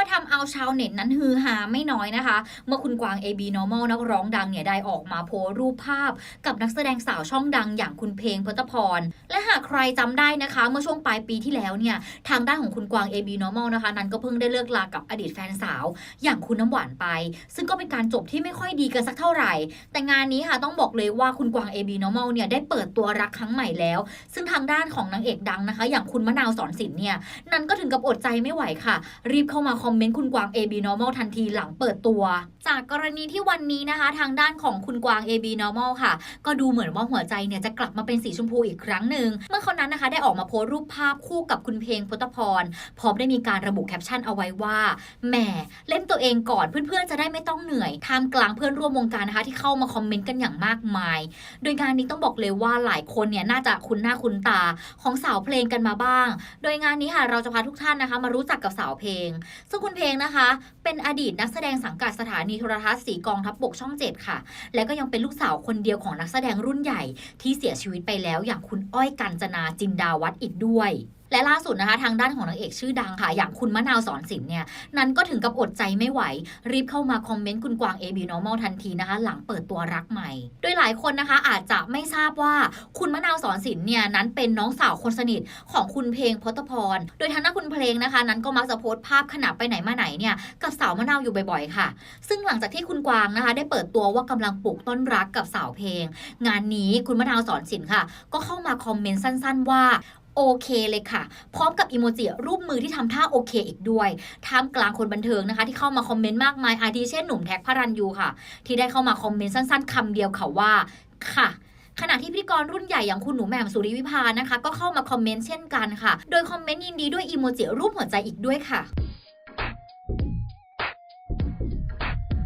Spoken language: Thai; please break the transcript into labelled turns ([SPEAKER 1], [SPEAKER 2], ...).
[SPEAKER 1] ได้ว่าทำเอาชาวเน็ตนั้นฮือฮาไม่น้อยนะคะ เมื่อคุณกวาง AB Normal นักร้องดังเนี่ยได้ออกมาโพสรูปภาพ กับนักแสดงสาวช่องดังอย่างคุณเพลงพจพร และหากใครจำได้นะคะ เมื่อช่วงปลายปีที่แล้วเนี่ยทางด้านของคุณกวาง AB Normal นะคะนั้นก็เพิ่งได้เลิกลากับอดีตแฟนสาว อย่างคุณน้ำหวานไป ซึ่งก็เป็นการจบที่ไม่ค่อยดีกันสักเท่าไหร่ แต่งานนี้ค่ะต้องบอกเลยว่าคุณกวาง AB Normal เนี่ยได้เปิดตัวรักครั้งใหม่แล้ว ซึ่งทางด้านของนางเอกดังนะคะ อย่างคุณมะนาวสอนศิลป์เนี่ยนั้นก็ถึงกับอดใจไม่ไหวค่ะ รีบเข้ามาคอมอมเมนต์คุณกวาง AB Normal ทันทีหลังเปิดตัว จากกรณีที่วันนี้นะคะ ทางด้านของคุณกวาง AB Normal ค่ะ ก็ดูเหมือนว่าหัวใจเนี่ยจะกลับมาเป็นสีชมพูอีกครั้งหนึ่งเมื่อเขานั้นนะคะได้ออกมาโพสต์รูปภาพคู่กับคุณเพลงพุทธพรพร้อมได้มีการระบุแคปชั่นเอาไว้ว่าแหมเล่นตัวเองก่อนเพื่อนๆจะได้ไม่ต้องเหนื่อยท่ามกลางเพื่อนร่วมวงการนะคะที่เข้ามาคอมเมนต์กันอย่างมากมาย โดยงานนี้ต้องบอกเลยว่าหลายคนเนี่ยน่าจะคุ้นหน้าคุ้นตาของสาวเพลงกันมาบ้าง โดยงานนี้ค่ะเราจะพาทุกท่านนะคะ มารู้จักกับสาวเพลง ซึ่งคุณเพลงนะคะ เป็นอดีตนักแสดงสังกัดสถานีโทรทัศน์สีกองทัพบกช่องเจ็ดค่ะ และก็ยังเป็นลูกสาวคนเดียวของนักแสดงรุ่นใหญ่ ที่เสียชีวิตไปแล้วอย่างคุณอ้อยกัญจนาจินดาวัฒน์อีกด้วย และล่าสุดนะคะ ทางด้านของนางเอกชื่อดังค่ะ อย่างคุณมะนาวสอนศิลป์เนี่ย นั้นก็ถึงกับอดใจไม่ไหว รีบเข้ามาคอมเมนต์คุณกวาง AB Normal ทันทีนะคะ หลังเปิดตัวรักใหม่ โดยหลายคนนะคะอาจจะไม่ทราบว่าคุณมะนาวสอนศิลป์เนี่ย นั้นเป็นน้องสาวคนสนิทของคุณเพลงพจพร โดยทางด้านคุณเพลงนะคะ นั้นก็มักจะโพสต์ภาพขณะไปไหนมาไหนเนี่ยกับสาวมะนาวอยู่บ่อยๆ ค่ะ ซึ่งหลังจากที่คุณกวางนะคะ ได้เปิดตัวว่ากำลังปลูกต้นรักกับสาวเพลง งานนี้คุณมะนาวสอนศิลป์ค่ะ ก็เข้ามาคอมเมนต์สั้น ๆ ว่า โอเคเลยค่ะ พร้อมกับอีโมจิรูปมือที่ทำท่าโอเคอีกด้วยท่ามกลางคนบันเทิงนะคะ ที่เข้ามาคอมเมนต์มากมายอาทิเช่นหนุ่มแท็กพระรันยูค่ะ ที่ได้เข้ามาคอมเมนต์สั้น ๆคำเดียวค่ะว่าค่ะขณะที่พิธีกรรุ่นใหญ่อย่างคุณหนูแหม่มสุริวิภานะคะ ก็เข้ามาคอมเมนต์เช่นกันค่ะ โดยคอมเมนต์ยินดีด้วยอีโมจิรูปหัวใจอีกด้วยค่ะ